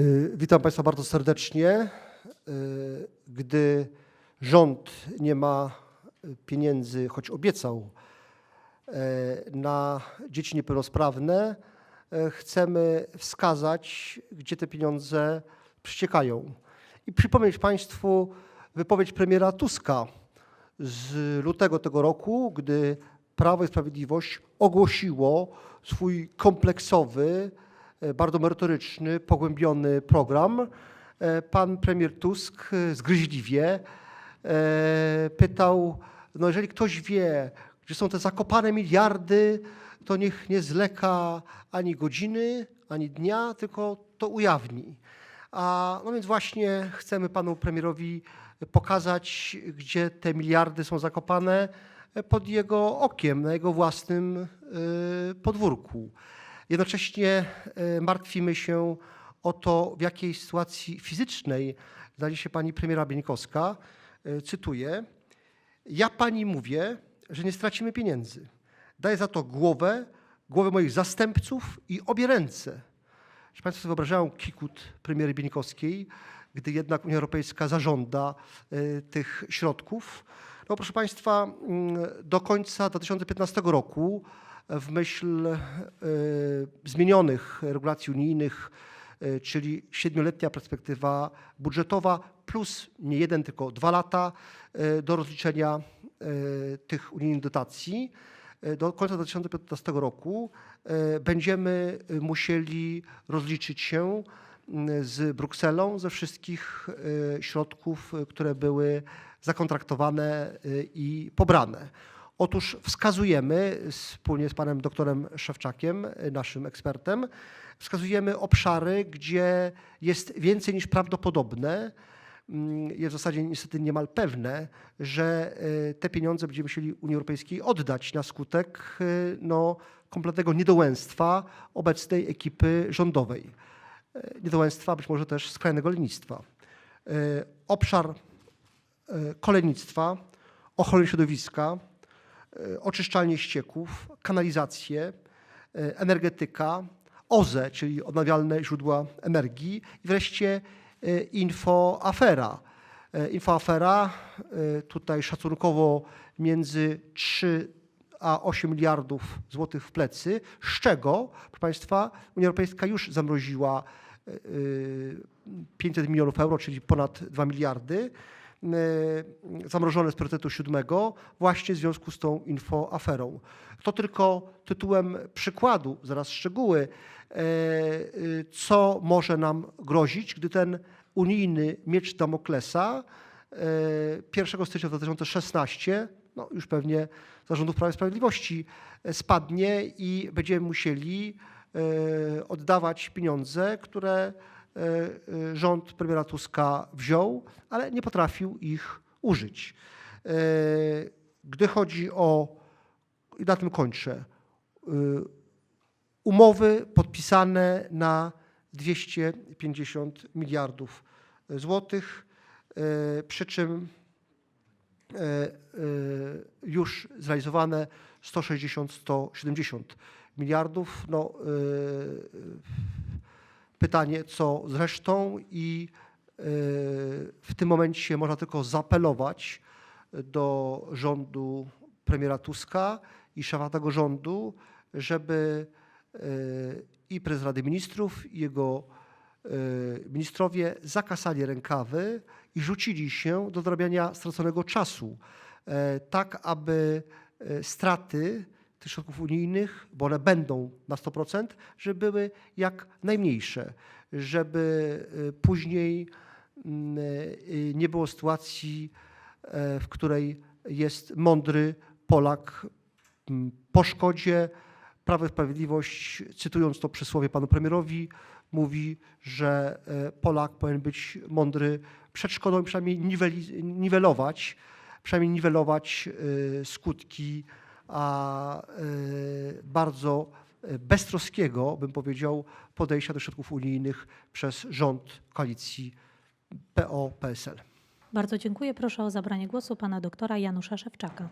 Y, Witam Państwa bardzo serdecznie. Y, Gdy rząd nie ma pieniędzy, choć obiecał, y, na dzieci niepełnosprawne, chcemy wskazać, gdzie te pieniądze przyciekają. I przypomnieć Państwu wypowiedź premiera Tuska z lutego tego roku, gdy Prawo i Sprawiedliwość ogłosiło swój kompleksowy, bardzo merytoryczny, pogłębiony program. E, Pan premier Tusk e, zgryźliwie e, pytał, no jeżeli ktoś wie, gdzie są te zakopane miliardy, to niech nie zleka ani godziny, ani dnia, tylko to ujawni. A no więc właśnie chcemy panu premierowi pokazać, gdzie te miliardy są zakopane pod jego okiem, na jego własnym podwórku. Jednocześnie y, martwimy się o to, w jakiej sytuacji fizycznej znajdzie się pani premiera Bieńkowska. Y, Cytuję: Ja pani mówię, że nie stracimy pieniędzy. Daję za to głowę, głowę moich zastępców i obie ręce. Czy Państwo sobie wyobrażają kikut premiery Bieńkowskiej, gdy jednak Unia Europejska zażąda y, tych środków? No proszę Państwa, mm, do końca 2015 roku w myśl y, zmienionych regulacji unijnych, y, czyli siedmioletnia perspektywa budżetowa plus nie jeden, tylko dwa lata y, do rozliczenia tych unijnych dotacji, do końca 2015 roku będziemy musieli rozliczyć się z Brukselą ze wszystkich środków, które były zakontraktowane i pobrane. Otóż wskazujemy wspólnie z panem doktorem Szewczakiem, naszym ekspertem, wskazujemy obszary, gdzie jest więcej niż prawdopodobne, mm, jest w zasadzie niestety niemal pewne, że y, te pieniądze będziemy musieli Unii Europejskiej oddać na skutek y, no, kompletnego niedołęstwa obecnej ekipy rządowej. Y, Niedołęstwa, być może też skrajnego lenistwa. Obszar kolejnictwa, ochrony środowiska, oczyszczalnie ścieków, kanalizację, y, energetyka, OZE, czyli odnawialne źródła energii i wreszcie y, infoafera. Y, Infoafera tutaj szacunkowo między 3 a 8 miliardów złotych w plecy, z czego, proszę Państwa, Unia Europejska już zamroziła y, y, 500 milionów euro, czyli ponad 2 miliardy, zamrożone z priorytetu siódmego właśnie w związku z tą infoaferą. To tylko tytułem przykładu, zaraz szczegóły, e, y, co może nam grozić, gdy ten unijny miecz Damoklesa e, 1 stycznia 2016, no już pewnie zarządów Prawa i Sprawiedliwości, e, spadnie i będziemy musieli e, oddawać pieniądze, które e, e, rząd premiera Tuska wziął, ale nie potrafił ich użyć. E, Gdy chodzi o, i na tym kończę, umowy podpisane na 250 miliardów złotych, e, przy czym e, e, już zrealizowane 160-170 miliardów. No, e, pytanie, co z resztą i e, w tym momencie można tylko zaapelować do rządu premiera Tuska i szefa tego rządu, żeby e, i prezes Rady Ministrów, i jego e, ministrowie zakasali rękawy i rzucili się do dorabiania straconego czasu, tak aby straty tych środków unijnych, bo one będą na 100%, żeby były jak najmniejsze, żeby e, później mm, e, nie było sytuacji, w której jest mądry Polak mm, po szkodzie. Prawo i Sprawiedliwość, cytując to przysłowie panu premierowi, mówi, że Polak powinien być mądry przed szkodą i przynajmniej niwelować, przynajmniej niwelować skutki a, e, bardzo e, beztroskiego, bym powiedział, podejścia do środków unijnych przez rząd koalicji PO-PSL. Bardzo dziękuję. Proszę o zabranie głosu pana doktora Janusza Szewczaka.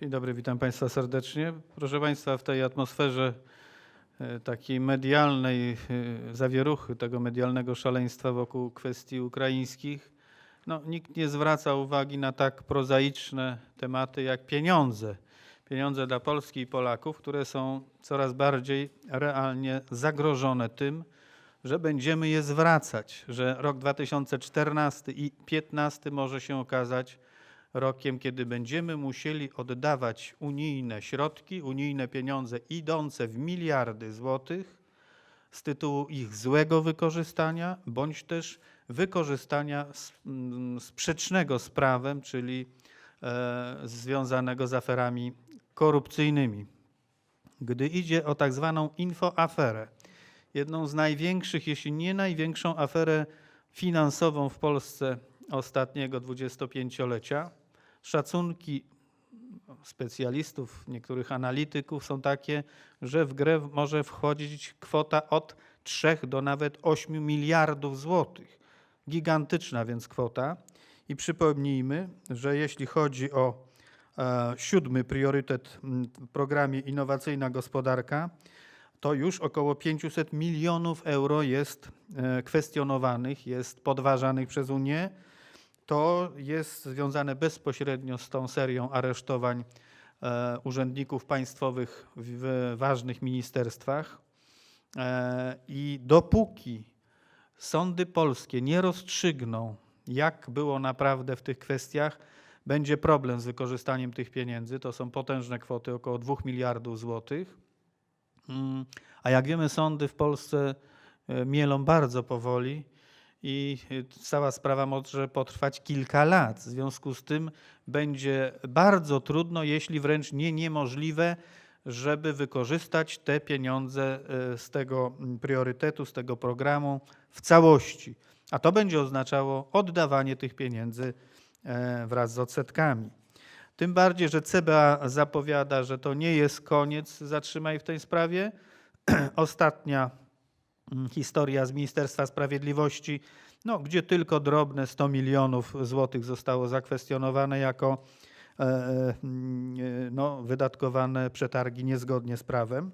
Dzień dobry, witam Państwa serdecznie. Proszę Państwa, w tej atmosferze e, takiej medialnej zawieruchy, tego medialnego szaleństwa wokół kwestii ukraińskich, no, nikt nie zwraca uwagi na tak prozaiczne tematy jak pieniądze. Pieniądze dla Polski i Polaków, które są coraz bardziej realnie zagrożone tym, że będziemy je zwracać, że rok 2014 i 2015 może się okazać rokiem, kiedy będziemy musieli oddawać unijne środki, unijne pieniądze idące w miliardy złotych z tytułu ich złego wykorzystania, bądź też wykorzystania mm, sprzecznego z prawem, czyli e, związanego z aferami korupcyjnymi. Gdy idzie o tak zwaną infoaferę, jedną z największych, jeśli nie największą aferę finansową w Polsce ostatniego 25-lecia, szacunki specjalistów, niektórych analityków są takie, że w grę może wchodzić kwota od 3 do nawet 8 miliardów złotych. Gigantyczna więc kwota. I przypomnijmy, że jeśli chodzi o siódmy priorytet m, w programie Innowacyjna Gospodarka, to już około 500 milionów euro jest e, kwestionowanych, jest podważanych przez Unię. To jest związane bezpośrednio z tą serią aresztowań e, urzędników państwowych w, ważnych ministerstwach. E, I dopóki sądy polskie nie rozstrzygną, jak było naprawdę w tych kwestiach, będzie problem z wykorzystaniem tych pieniędzy. To są potężne kwoty, około 2 miliardów złotych. Mm, A jak wiemy, sądy w Polsce e, mielą bardzo powoli i e, cała sprawa może potrwać kilka lat. W związku z tym będzie bardzo trudno, jeśli wręcz nie niemożliwe, żeby wykorzystać te pieniądze e, z tego mm, priorytetu, z tego programu w całości. A to będzie oznaczało oddawanie tych pieniędzy wraz z odsetkami. Tym bardziej, że CBA zapowiada, że to nie jest koniec zatrzymaj w tej sprawie. Ostatnia mm, historia z Ministerstwa Sprawiedliwości, no, gdzie tylko drobne 100 milionów złotych zostało zakwestionowane jako e, e, mm, e, no, wydatkowane przetargi niezgodnie z prawem.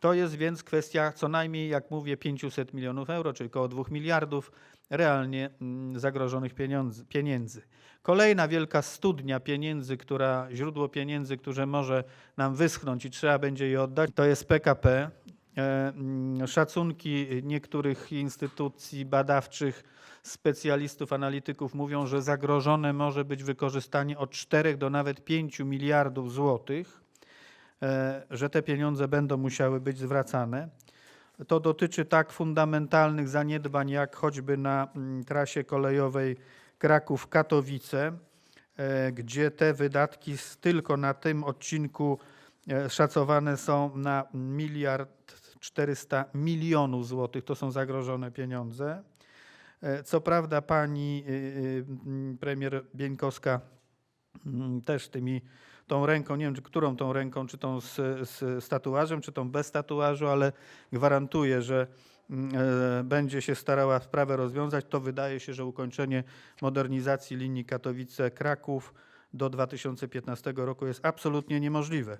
To jest więc kwestia co najmniej, jak mówię, 500 milionów euro, czyli około 2 miliardów realnie mm, zagrożonych pieniądze, pieniędzy. Kolejna wielka studnia pieniędzy, która, źródło pieniędzy, które może nam wyschnąć i trzeba będzie je oddać, to jest PKP. E, mm, Szacunki niektórych instytucji badawczych, specjalistów, analityków mówią, że zagrożone może być wykorzystanie od 4 do nawet 5 miliardów złotych, e, że te pieniądze będą musiały być zwracane. To dotyczy tak fundamentalnych zaniedbań, jak choćby na mm, trasie kolejowej Kraków-Katowice, e, gdzie te wydatki tylko na tym odcinku e, szacowane są na miliard 400 milionów złotych. To są zagrożone pieniądze. E, Co prawda pani premier Bieńkowska mm, też tymi, tą ręką, nie wiem czy którą tą ręką, czy tą z, z, z tatuażem, czy tą bez tatuażu, ale gwarantuję, że mm, e, będzie się starała sprawę rozwiązać. To wydaje się, że ukończenie modernizacji linii Katowice-Kraków do 2015 roku jest absolutnie niemożliwe.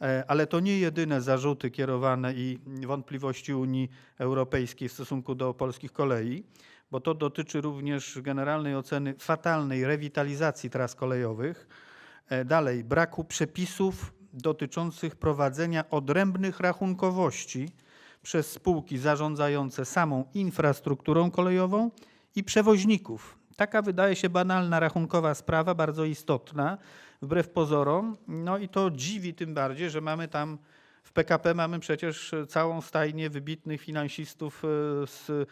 E, Ale to nie jedyne zarzuty kierowane i wątpliwości Unii Europejskiej w stosunku do polskich kolei, bo to dotyczy również generalnej oceny fatalnej rewitalizacji tras kolejowych. E, Dalej, braku przepisów dotyczących prowadzenia odrębnych rachunkowości przez spółki zarządzające samą infrastrukturą kolejową i przewoźników. Taka wydaje się banalna rachunkowa sprawa, bardzo istotna, wbrew pozorom. No i to dziwi tym bardziej, że mamy tam w PKP mamy przecież całą stajnię wybitnych finansistów e, z,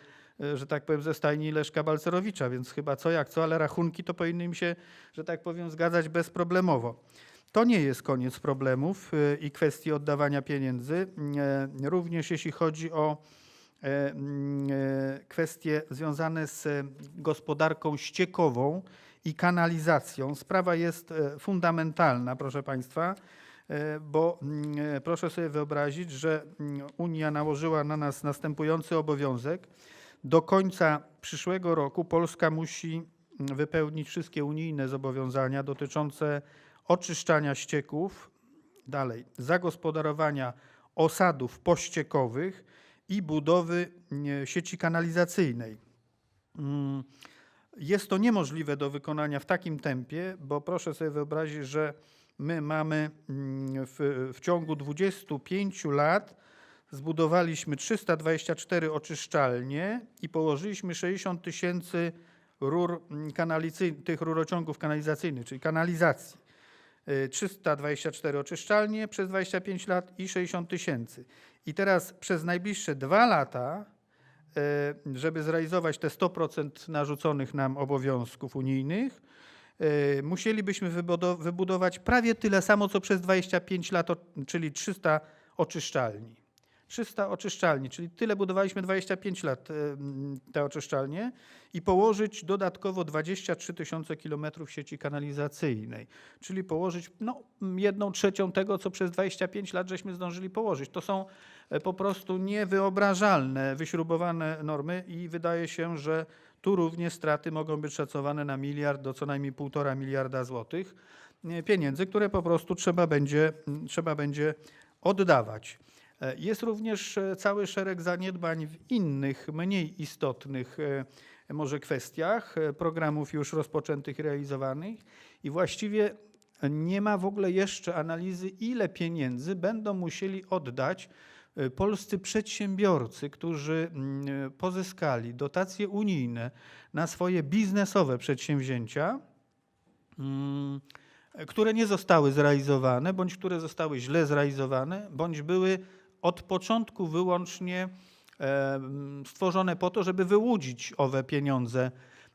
że tak powiem, ze stajni Leszka Balcerowicza, więc chyba co jak co, ale rachunki to powinny im się, że tak powiem, zgadzać bezproblemowo. To nie jest koniec problemów e, i kwestii oddawania pieniędzy. E, Również jeśli chodzi o e, mm, e, kwestie związane z e, gospodarką ściekową i kanalizacją. Sprawa jest e, fundamentalna, proszę Państwa, e, bo mm, e, proszę sobie wyobrazić, że mm, Unia nałożyła na nas następujący obowiązek. Do końca przyszłego roku Polska musi wypełnić wszystkie unijne zobowiązania dotyczące oczyszczania ścieków, dalej zagospodarowania osadów pościekowych i budowy e, sieci kanalizacyjnej. Mm, Jest to niemożliwe do wykonania w takim tempie, bo proszę sobie wyobrazić, że my mamy mm, w, w ciągu 25 lat zbudowaliśmy 324 oczyszczalnie i położyliśmy 60 tysięcy rur mm, tych rurociągów kanalizacyjnych, czyli kanalizacji. Y, 324 oczyszczalnie przez 25 lat i 60 tysięcy. I teraz przez najbliższe dwa lata, y, żeby zrealizować te 100% narzuconych nam obowiązków unijnych, y, musielibyśmy wybudo- wybudować prawie tyle samo, co przez 25 lat, czyli 300 oczyszczalni. 300 oczyszczalni, czyli tyle budowaliśmy 25 lat te oczyszczalnie i położyć dodatkowo 23 tysiące kilometrów sieci kanalizacyjnej, czyli położyć no, jedną trzecią tego, co przez 25 lat żeśmy zdążyli położyć. To są e, po prostu niewyobrażalne, wyśrubowane normy i wydaje się, że tu również straty mogą być szacowane na miliard do co najmniej półtora miliarda złotych e, pieniędzy, które po prostu trzeba będzie, trzeba będzie oddawać. Jest również e, cały szereg zaniedbań w innych, mniej istotnych e, może kwestiach, e, programów już rozpoczętych realizowanych. I właściwie nie ma w ogóle jeszcze analizy, ile pieniędzy będą musieli oddać polscy przedsiębiorcy, którzy mm, pozyskali dotacje unijne na swoje biznesowe przedsięwzięcia, mm, które nie zostały zrealizowane, bądź które zostały źle zrealizowane, bądź były od początku wyłącznie e, stworzone po to, żeby wyłudzić owe pieniądze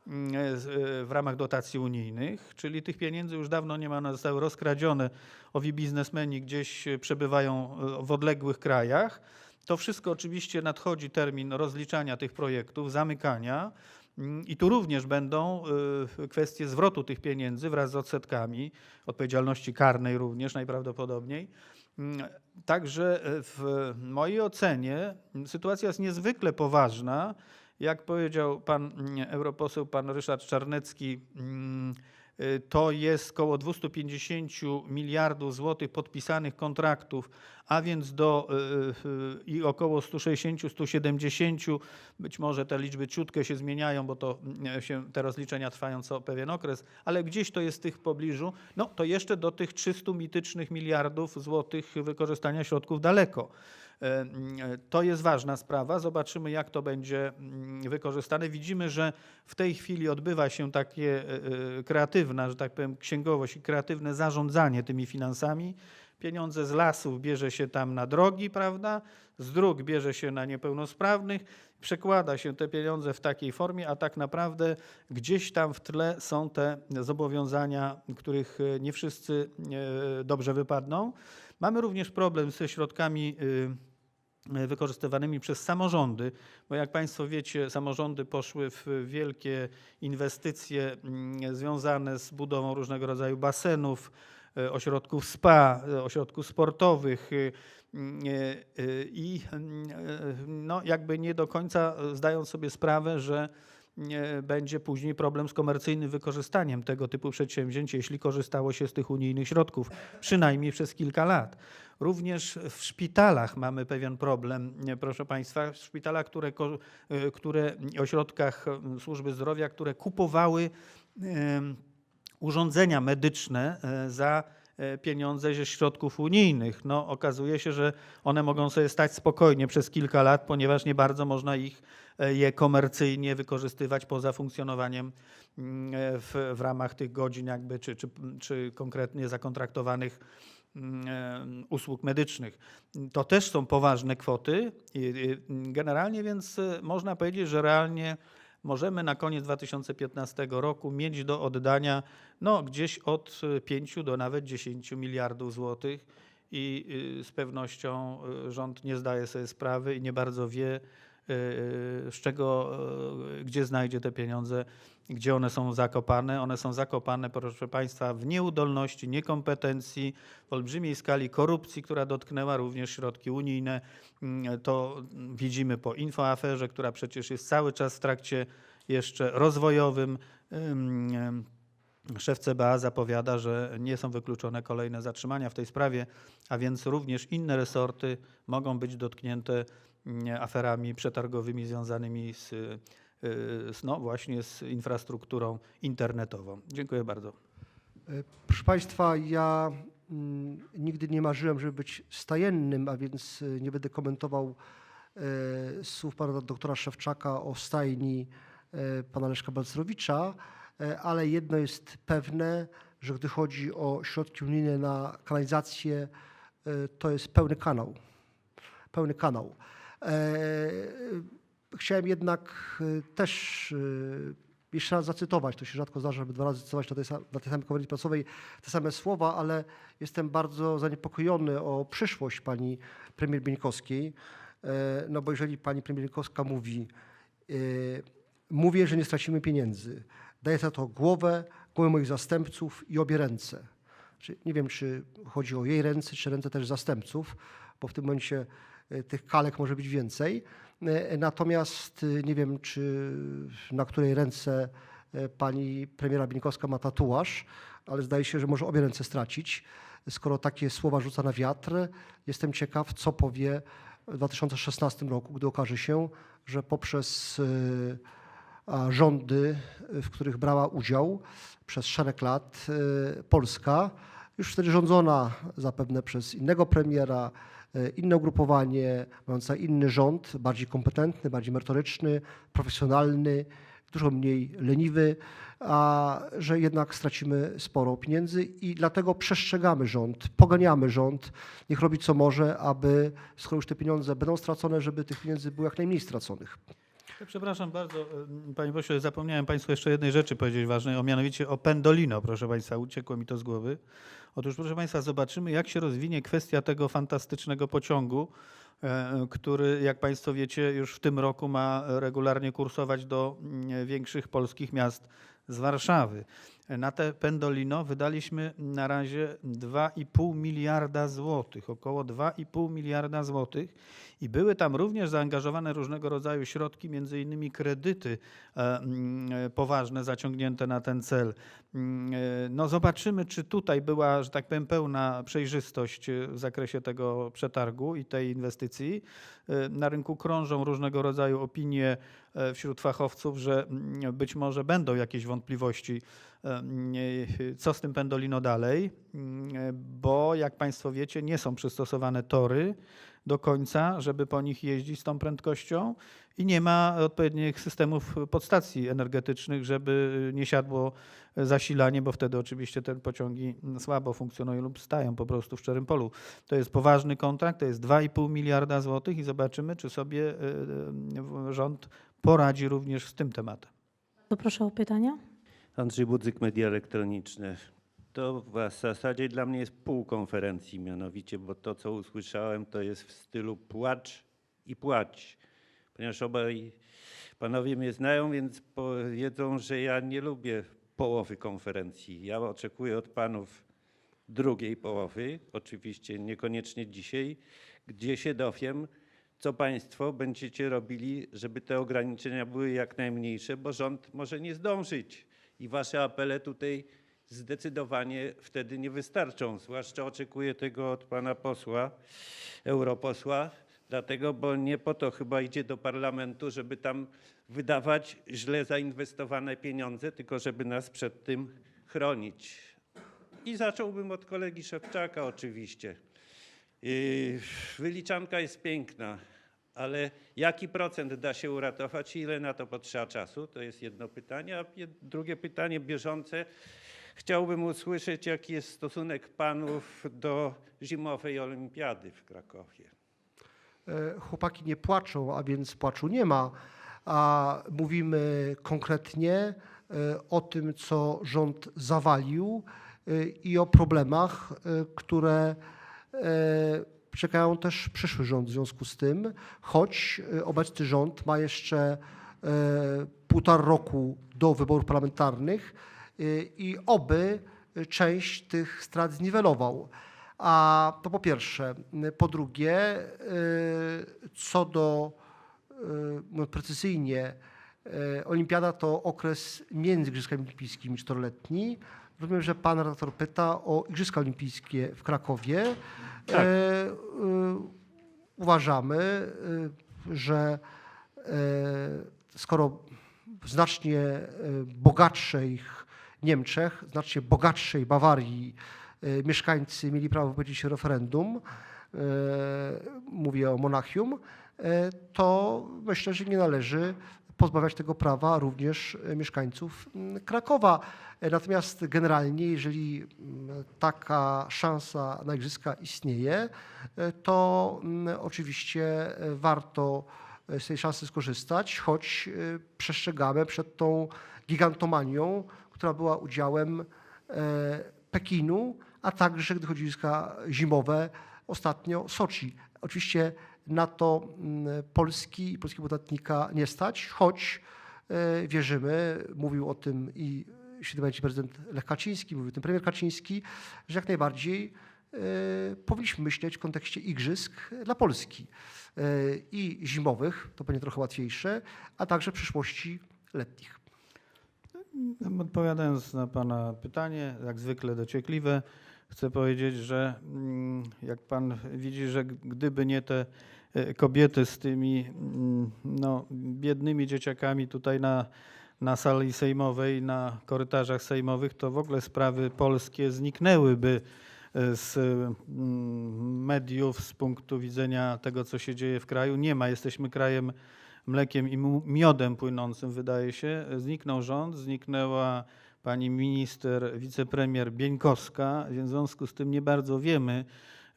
mm, z- e, w ramach dotacji unijnych, czyli tych pieniędzy już dawno nie ma, one zostały rozkradzione. Owi biznesmeni gdzieś e, przebywają e, w odległych krajach. To wszystko oczywiście nadchodzi termin rozliczania tych projektów, zamykania. Mm, I tu również będą kwestie zwrotu tych pieniędzy wraz z odsetkami, odpowiedzialności karnej również najprawdopodobniej. Także y, w mojej ocenie sytuacja jest niezwykle poważna. Jak powiedział pan mm, europoseł, pan Ryszard Czarnecki, mm, to jest około 250 miliardów złotych podpisanych kontraktów, a więc do y, y, i około 160-170, być może te liczby ciutkę się zmieniają, bo to mm, się, te rozliczenia trwają co pewien okres, ale gdzieś to jest tych w pobliżu, no to jeszcze do tych 300 mitycznych miliardów złotych wykorzystania środków daleko. E, e, To jest ważna sprawa. Zobaczymy, jak to będzie wykorzystane. Widzimy, że w tej chwili odbywa się takie e, kreatywna, że tak powiem, księgowość i kreatywne zarządzanie tymi finansami. Pieniądze z lasów bierze się tam na drogi, prawda? Z dróg bierze się na niepełnosprawnych. Przekłada się te pieniądze w takiej formie, a tak naprawdę gdzieś tam w tle są te zobowiązania, których nie wszyscy dobrze wypadną. Mamy również problem ze środkami y, wykorzystywanymi przez samorządy, bo jak Państwo wiecie, samorządy poszły w wielkie inwestycje mm, związane z budową różnego rodzaju basenów, y, ośrodków spa, y, ośrodków sportowych y, y, y, i y, no, jakby nie do końca zdają sobie sprawę, że będzie później problem z komercyjnym wykorzystaniem tego typu przedsięwzięć, jeśli korzystało się z tych unijnych środków, przynajmniej przez kilka lat. Również w szpitalach mamy pewien problem, proszę Państwa, w szpitalach, które, y, które ośrodkach y, służby zdrowia, które kupowały urządzenia medyczne e, za e, pieniądze ze środków unijnych. No, okazuje się, że one mogą sobie stać spokojnie przez kilka lat, ponieważ nie bardzo można ich e, je komercyjnie wykorzystywać poza funkcjonowaniem mm, e, w, w ramach tych godzin jakby, czy, czy, czy konkretnie zakontraktowanych mm, e, usług medycznych. To też są poważne kwoty. I Generalnie więc e, można powiedzieć, że realnie możemy na koniec 2015 roku mieć do oddania no, gdzieś od 5 do nawet 10 miliardów złotych i y, z pewnością y, rząd nie zdaje sobie sprawy i nie bardzo wie, y, z czego, y, gdzie znajdzie te pieniądze, gdzie one są zakopane. One są zakopane, proszę Państwa, w nieudolności, niekompetencji, w olbrzymiej skali korupcji, która dotknęła również środki unijne. Mm, To widzimy po infoaferze, która przecież jest cały czas w trakcie jeszcze rozwojowym. Ym, ym, Szef CBA zapowiada, że nie są wykluczone kolejne zatrzymania w tej sprawie, a więc również inne resorty mogą być dotknięte aferami przetargowymi związanymi z, y, z no właśnie z infrastrukturą internetową. Dziękuję bardzo. E, Proszę Państwa, ja mm, nigdy nie marzyłem, żeby być stajennym, a więc e, nie będę komentował e, słów pana doktora Szewczaka o stajni e, pana Leszka Balcerowicza, ale jedno jest pewne, że gdy chodzi o środki unijne na kanalizację, to jest pełny kanał. Pełny kanał. E, Chciałem jednak e, też e, jeszcze raz zacytować, to się rzadko zdarza, żeby dwa razy cytować na tej, na tej samej konferencji prasowej te same słowa, ale jestem bardzo zaniepokojony o przyszłość pani premier Bieńkowskiej, no bo jeżeli pani premier Bieńkowska mówi, mówię, że nie stracimy pieniędzy, daję za to głowę, głowę moich zastępców i obie ręce. Nie wiem, czy chodzi o jej ręce, czy ręce też zastępców, bo w tym momencie tych kalek może być więcej. E, Natomiast e, nie wiem, czy na której ręce e, pani premiera Bieńkowska ma tatuaż, ale zdaje się, że może obie ręce stracić. Skoro takie słowa rzuca na wiatr, jestem ciekaw, co powie w 2016 roku, gdy okaże się, że poprzez e, rządy, e, w których brała udział przez szereg lat e, Polska, już wtedy rządzona zapewne przez innego premiera, e, inne ugrupowanie, mające inny rząd, bardziej kompetentny, bardziej merytoryczny, profesjonalny, dużo mniej leniwy, a że jednak stracimy sporo pieniędzy i dlatego przestrzegamy rząd, poganiamy rząd, niech robi co może, aby skoro już te pieniądze będą stracone, żeby tych pieniędzy było jak najmniej straconych. Przepraszam bardzo, panie pośle, zapomniałem państwu jeszcze jednej rzeczy powiedzieć ważnej, o mianowicie o Pendolino, proszę państwa, uciekło mi to z głowy. Otóż, proszę państwa, zobaczymy, jak się rozwinie kwestia tego fantastycznego pociągu, e, który, jak państwo wiecie, już w tym roku ma regularnie kursować do mm, większych polskich miast z Warszawy. Na te Pendolino wydaliśmy na razie 2,5 miliarda złotych, około 2,5 miliarda złotych i były tam również zaangażowane różnego rodzaju środki, między innymi kredyty e, mm, e, poważne zaciągnięte na ten cel. Mm, e, No zobaczymy, czy tutaj była, że tak powiem, pełna przejrzystość w zakresie tego przetargu i tej inwestycji. Na rynku krążą różnego rodzaju opinie wśród fachowców, że mm, być może będą jakieś wątpliwości, co z tym Pendolino dalej, mm, e, bo jak Państwo wiecie, nie są przystosowane tory do końca, żeby po nich jeździć z tą prędkością i nie ma odpowiednich systemów podstacji energetycznych, żeby nie siadło zasilanie, bo wtedy oczywiście te pociągi słabo funkcjonują lub stają po prostu w szczerym polu. To jest poważny kontrakt, to jest 2,5 miliarda złotych i zobaczymy, czy sobie e, e, rząd poradzi również z tym tematem. To proszę o pytania. Andrzej Budzyk, Media Elektroniczne. To w zasadzie dla mnie jest pół konferencji mianowicie, bo to, co usłyszałem, to jest w stylu płacz i płać. Ponieważ obaj panowie mnie znają, więc powiedzą, że ja nie lubię połowy konferencji. Ja oczekuję od panów drugiej połowy, oczywiście niekoniecznie dzisiaj, gdzie się dowiem, co państwo będziecie robili, żeby te ograniczenia były jak najmniejsze, bo rząd może nie zdążyć i wasze apele tutaj zdecydowanie wtedy nie wystarczą. Zwłaszcza oczekuję tego od pana posła, europosła, dlatego, bo nie po to chyba idzie do parlamentu, żeby tam wydawać źle zainwestowane pieniądze, tylko żeby nas przed tym chronić. I zacząłbym od kolegi Szewczaka oczywiście. Yy, Wyliczanka jest piękna, ale jaki procent da się uratować i ile na to potrzeba czasu? To jest jedno pytanie. A drugie pytanie bieżące. Chciałbym usłyszeć, jaki jest stosunek panów do zimowej olimpiady w Krakowie. E, Chłopaki nie płaczą, a więc płaczu nie ma, a mówimy konkretnie e, o tym, co rząd zawalił e, i o problemach, które czekają też przyszły rząd w związku z tym, choć e, obecny rząd ma jeszcze e, półtora roku do wyborów parlamentarnych e, i oby część tych strat zniwelował. A to po pierwsze. Po drugie, co do, mówiąc precyzyjnie, olimpiada to okres między Igrzyskami Olimpijskimi czteroletni, Rozumiem, że pan redaktor pyta o Igrzyska Olimpijskie w Krakowie. Tak. E, e, uważamy, e, że e, skoro w znacznie bogatszych Niemczech, znacznie bogatszej Bawarii mieszkańcy mieli prawo wypowiedzieć się referendum, mówię o Monachium, to myślę, że nie należy pozbawiać tego prawa również e, mieszkańców mm, Krakowa. E, Natomiast generalnie, jeżeli mm, taka szansa na igrzyska istnieje, e, to mm, oczywiście warto z tej szansy skorzystać, choć przestrzegamy przed tą gigantomanią, która była udziałem Pekinu, a także, gdy chodzi o igrzyska zimowe, ostatnio Soczi. Oczywiście na to mm, Polski i polskiego podatnika nie stać, choć e, wierzymy, mówił o tym i pamięci prezydent Lech Kaczyński, mówił o tym premier Kaczyński, że jak najbardziej e, powinniśmy myśleć w kontekście igrzysk dla Polski e, i zimowych, to będzie trochę łatwiejsze, a także przyszłości letnich. Odpowiadając na Pana pytanie, jak zwykle dociekliwe, chcę powiedzieć, że mm, jak Pan widzi, że gdyby nie te e, kobiety z tymi mm, no, biednymi dzieciakami tutaj na, na sali sejmowej, na korytarzach sejmowych, to w ogóle sprawy polskie zniknęłyby e, z mm, mediów, z punktu widzenia tego, co się dzieje w kraju. Nie ma, jesteśmy krajem mlekiem i miodem płynącym, wydaje się. Zniknął rząd, zniknęła pani minister, wicepremier Bieńkowska, w związku z tym nie bardzo wiemy,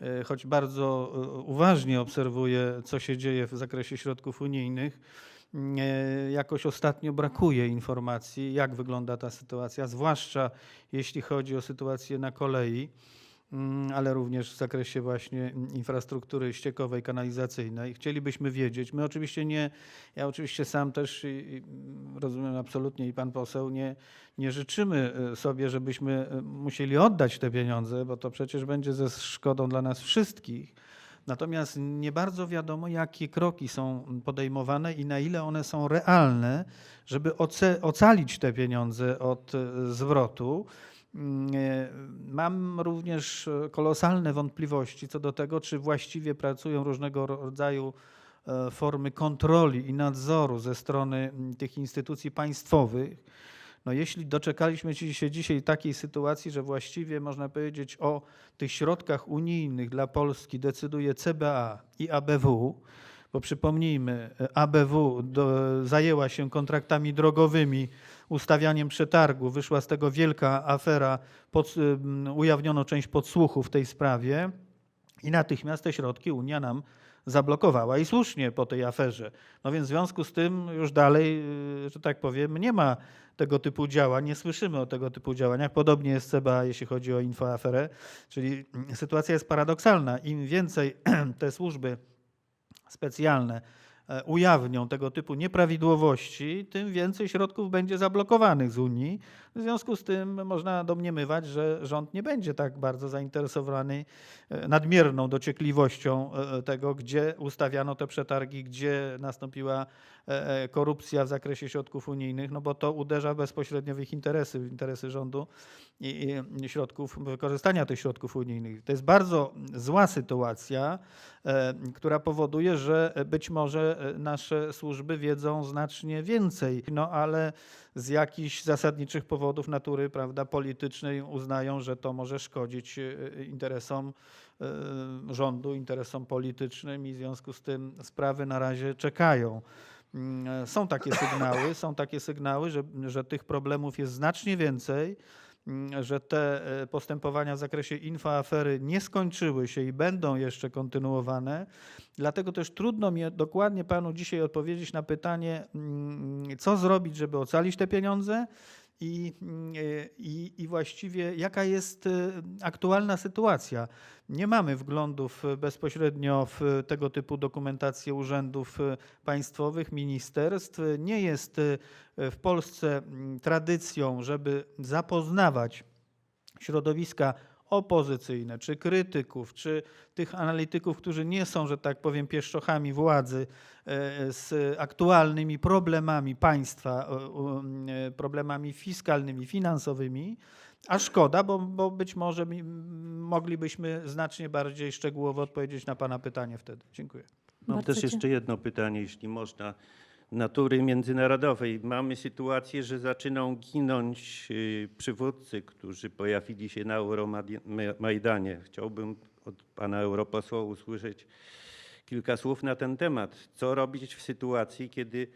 e, choć bardzo e, uważnie obserwuję, co się dzieje w zakresie środków unijnych. E, Jakoś ostatnio brakuje informacji, jak wygląda ta sytuacja, zwłaszcza jeśli chodzi o sytuację na kolei mm, ale również w zakresie właśnie infrastruktury ściekowej, kanalizacyjnej. Chcielibyśmy wiedzieć. My oczywiście nie, ja oczywiście sam też rozumiem absolutnie i pan poseł, nie, nie życzymy e, sobie, żebyśmy e, musieli oddać te pieniądze, bo to przecież będzie ze szkodą dla nas wszystkich. Natomiast nie bardzo wiadomo, jakie kroki są podejmowane i na ile one są realne, żeby ocalić te pieniądze od e, zwrotu. Mm, e, Mam również e, kolosalne wątpliwości co do tego, czy właściwie pracują różnego rodzaju e, formy kontroli i nadzoru ze strony mm, tych instytucji państwowych. No jeśli doczekaliśmy się dzisiaj takiej sytuacji, że właściwie można powiedzieć o tych środkach unijnych dla Polski decyduje CBA i ABW, bo przypomnijmy, ABW do, zajęła się kontraktami drogowymi, ustawianiem przetargu, wyszła z tego wielka afera, pod, ym, ujawniono część podsłuchów w tej sprawie i natychmiast te środki Unia nam zablokowała i słusznie po tej aferze. No więc w związku z tym już dalej, y, że tak powiem, nie ma tego typu działań, nie słyszymy o tego typu działaniach. Podobnie jest CBA, jeśli chodzi o infoaferę, czyli mm, sytuacja jest paradoksalna. Im więcej te służby specjalne ujawnią tego typu nieprawidłowości, tym więcej środków będzie zablokowanych z Unii. W związku z tym można domniemywać, że rząd nie będzie tak bardzo zainteresowany e, nadmierną dociekliwością e, tego, gdzie ustawiano te przetargi, gdzie nastąpiła e, e, korupcja w zakresie środków unijnych, no bo to uderza bezpośrednio w ich interesy, w interesy rządu i, i środków, wykorzystania tych środków unijnych. To jest bardzo zła sytuacja, e, która powoduje, że być może e, nasze służby wiedzą znacznie więcej, no ale z jakichś zasadniczych powodów natury prawda, politycznej uznają, że to może szkodzić e, interesom e, rządu, interesom politycznym i w związku z tym sprawy na razie czekają. Mm, e, Są takie sygnały, są takie sygnały, że, że tych problemów jest znacznie więcej, mm, że te e, postępowania w zakresie infoafery nie skończyły się i będą jeszcze kontynuowane. Dlatego też trudno mi dokładnie panu dzisiaj odpowiedzieć na pytanie, mm, co zrobić, żeby ocalić te pieniądze i, e, i, i właściwie jaka jest e, aktualna sytuacja. Nie mamy wglądów e, bezpośrednio w tego typu dokumentację urzędów państwowych, ministerstw. Nie jest w Polsce tradycją, żeby zapoznawać środowiska opozycyjne, czy krytyków, czy tych analityków, którzy nie są, że tak powiem, pieszczochami władzy, e, z aktualnymi problemami państwa, e, e, problemami fiskalnymi, finansowymi. A szkoda, bo, bo być może moglibyśmy znacznie bardziej szczegółowo odpowiedzieć na Pana pytanie wtedy. Dziękuję. Mam Bardzo też jeszcze jedno pytanie, jeśli można. Natury międzynarodowej. Mamy sytuację, że zaczynają ginąć y, przywódcy, którzy pojawili się na Euromajdanie. Chciałbym od pana europosła usłyszeć kilka słów na ten temat. Co robić w sytuacji, kiedy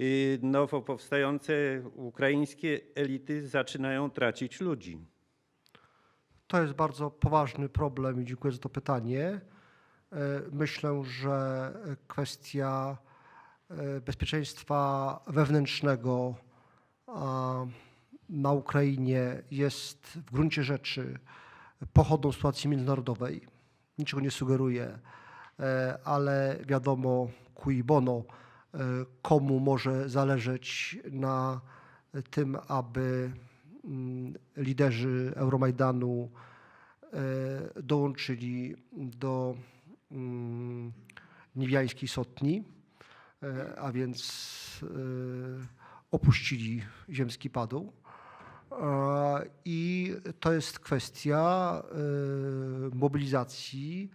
y, nowo powstające ukraińskie elity zaczynają tracić ludzi? To jest bardzo poważny problem i dziękuję za to pytanie. E, Myślę, że kwestia bezpieczeństwa wewnętrznego na Ukrainie jest w gruncie rzeczy pochodną sytuacji międzynarodowej. Niczego nie sugeruję, e, ale wiadomo cui bono, e, komu może zależeć na tym, aby mm, liderzy Euromajdanu e, dołączyli do mm, niewiańskiej sotni, e, a więc e, opuścili ziemski padł. E, I to jest kwestia e, mobilizacji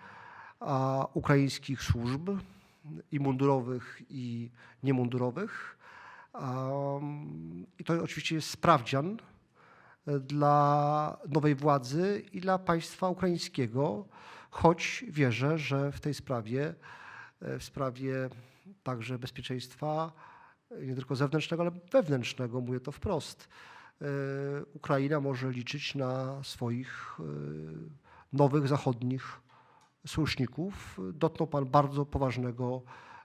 ukraińskich służb i mundurowych, i niemundurowych. I to oczywiście jest sprawdzian e, dla nowej władzy i dla państwa ukraińskiego, choć wierzę, że w tej sprawie, e, w sprawie także bezpieczeństwa nie tylko zewnętrznego, ale wewnętrznego, mówię to wprost, e, Ukraina może liczyć na swoich e, nowych zachodnich sojuszników. Dotknął Pan bardzo poważnego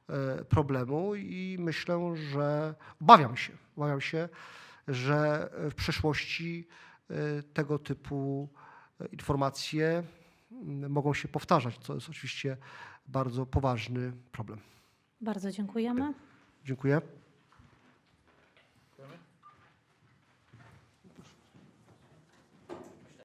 e, problemu i myślę, że obawiam się, obawiam się, że w przyszłości tego typu informacje mogą się powtarzać, co jest oczywiście bardzo poważny problem. Bardzo dziękujemy. Dziękuję.